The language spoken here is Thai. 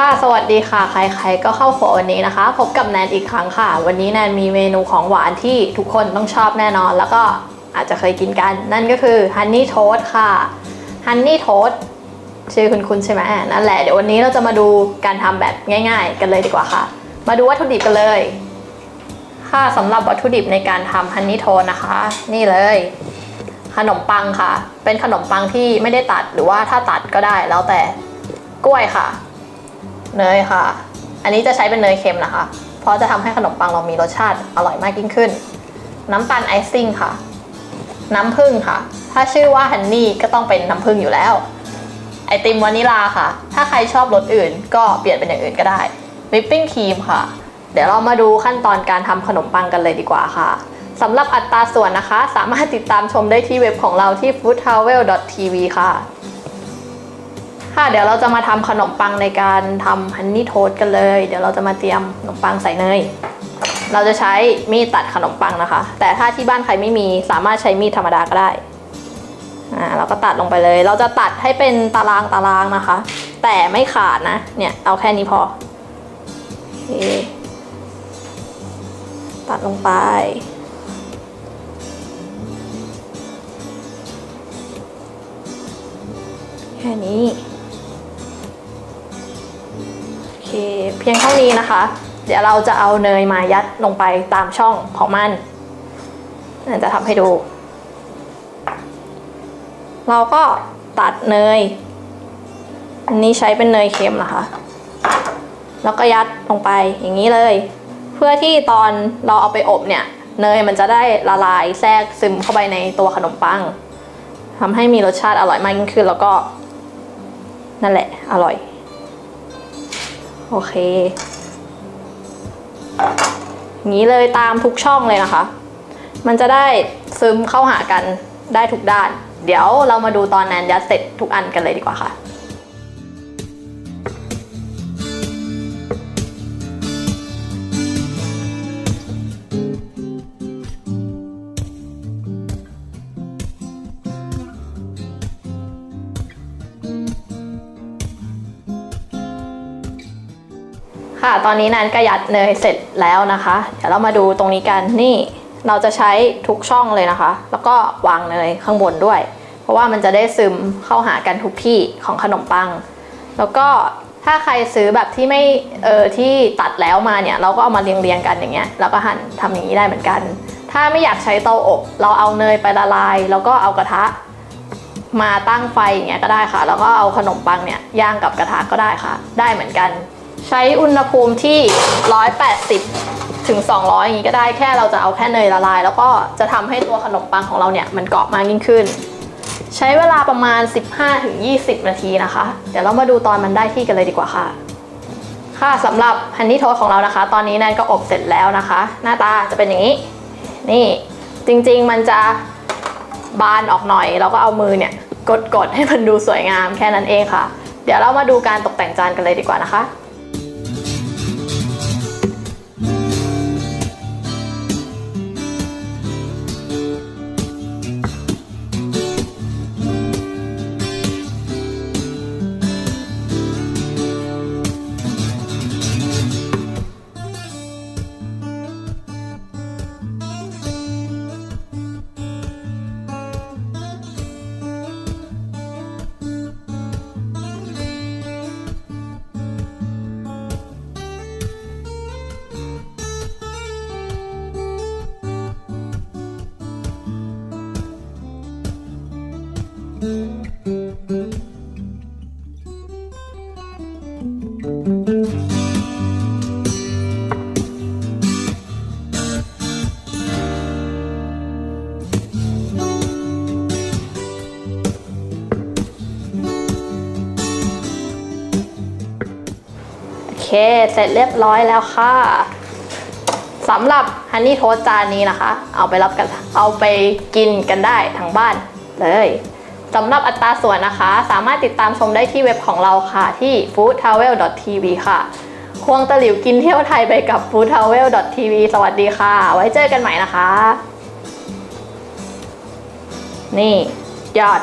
ค่ะสวัสดีค่ะ ใครๆก็เข้าครัววันนี้นะคะ พบกับแนนอีกครั้งค่ะ วันนี้แนนมีเมนูของหวานที่ทุกคนต้องชอบแน่นอน แล้วก็อาจจะเคยกินกัน นั่นก็คือฮันนี่โทสค่ะฮันนี่โทสชื่อคุณคุณใช่ไหมนั่นแหละ เดี๋ยววันนี้เราจะมาดูการทำแบบง่าย ๆ กันเลยดีกว่าค่ะ มาดูวัตถุดิบกันเลย ค่ะสำหรับวัตถุดิบในการทำฮันนี่โทสนะคะ นี่เลย ขนมปังค่ะ เป็นขนมปังที่ไม่ได้ตัดหรือว่าถ้าตัดก็ได้แล้วแต่กล้วยค่ะ เนยค่ะ อันนี้จะใช้เป็นเนยเค็มนะคะ เพราะจะทำให้ขนมปังเรามีรสชาติอร่อยมากยิ่งขึ้น น้ำตาลไอซิ่งค่ะ น้ำผึ้งค่ะ ถ้าชื่อว่าฮันนี่ก็ต้องเป็นน้ำผึ้งอยู่แล้ว ไอติมวานิลาค่ะ ถ้าใครชอบรสอื่น ก็เปลี่ยนเป็นอย่างอื่นก็ได้วิปปิ้งครีมค่ะ เดี๋ยวเรามาดูขั้นตอนการทำขนมปังกันเลยดีกว่าค่ะสำหรับอัตราส่วนนะคะ สามารถติดตามชมได้ที่เว็บของเราที่ foodtravel.tv ค่ะ ค่ะเดี๋ยวเราจะมาทำขนมปังในการทำฮันนี่โทสกันเลย เดี๋ยวเราจะมาเตรียมขนมปังใส่เนย เราจะใช้มีดตัดขนมปังนะคะ แต่ถ้าที่บ้านใครไม่มีสามารถใช้มีดธรรมดาก็ได้อ่าเราก็ตัดลงไปเลย เราจะตัดให้เป็นตารางตารางนะคะ แต่ไม่ขาดนะ เนี่ยเอาแค่นี้พอตัดลงไป พียงเท่านี้นะคะ เดี๋ยวเราจะเอาเนยมายัดลงไปตามช่องของมันน่าจะทำให้ดู เราก็ตัดเนย อันนี้ใช้เป็นเนยเค็มนะคะ แล้วก็ยัดลงไปอย่างนี้เลย เพื่อที่ตอนเราเอาไปอบเนี่ย เนยมันจะได้ละลายแทรกซึมเข้าไปในตัวขนมปังทำให้มีรสชาติอร่อยมากยิ่งขึ้นแล้วก็นั่นแหละอร่อย โอเคงนี้เลยตามทุกช่องเลยนะคะ มันจะได้ซึมเข้าหากันได้ทุกด้าน เดี๋ยวเรามาดูตอนแนนยัดเสร็จทุกอันกันเลยดีกว่าค่ะ ค่ะ ตอนนี้นันก็ยัดเนยเสร็จแล้วนะคะ เดี๋ยวเรามาดูตรงนี้กัน นี่เราจะใช้ทุกช่องเลยนะคะ แล้วก็วางเนยข้างบนด้วย เพราะว่ามันจะได้ซึมเข้าหากันทุกที่ของขนมปัง แล้วก็ถ้าใครซื้อแบบที่ไม่ เออที่ตัดแล้วมาเนี่ย เราก็เอามาเรียงเรียงกันอย่างเงี้ย แล้วก็หั่นทำอย่างนี้ได้เหมือนกัน ถ้าไม่อยากใช้เตาอบ เราเอาเนยไปละลาย แล้วก็เอากระทะมาตั้งไฟอย่างเงี้ยก็ได้ค่ะ แล้วก็เอาขนมปังเนี่ยย่างกับกระทะก็ได้ค่ะ ได้เหมือนกัน ใช้อุณหภูมิที่ 180 ถึง 200 อย่างนี้ก็ได้แค่เราจะเอาแค่เนยละลาย แล้วก็จะทำให้ตัวขนมปังของเราเนี่ยมันเกาะมากยิ่งขึ้น ใช้เวลาประมาณ 15-20 นาทีนะคะ เดี๋ยวเรามาดูตอนมันได้ที่กันเลยดีกว่าค่ะ ค่ะสำหรับฮันนี่โทสของเรานะคะ ตอนนี้แนนก็อบเสร็จแล้วนะคะ หน้าตาจะเป็นอย่างนี้ นี่จริงๆมันจะบานออกหน่อยแล้วก็เอามือเนี่ยกดๆให้มันดูสวยงามแค่นั้นเองค่ะ เดี๋ยวเรามาดูการตกแต่งจานกันเลยดีกว่านะคะ เค เสร็จเรียบร้อยแล้วค่ะสำหรับฮันนี่โทสจานนี้นะคะ เอาไปรับกันเอาไปกินกันได้ทั้งบ้านเลยสำหรับอัตราส่วนนะคะ สามารถติดตามชมได้ที่เว็บของเราค่ะ ที่ foodtravel.tv ค่ะ ควงตะหลิวกินเที่ยวไทยไปกับ foodtravel.tv สวัสดีค่ะ ไว้เจอกันใหม่นะคะ นี่ ยอด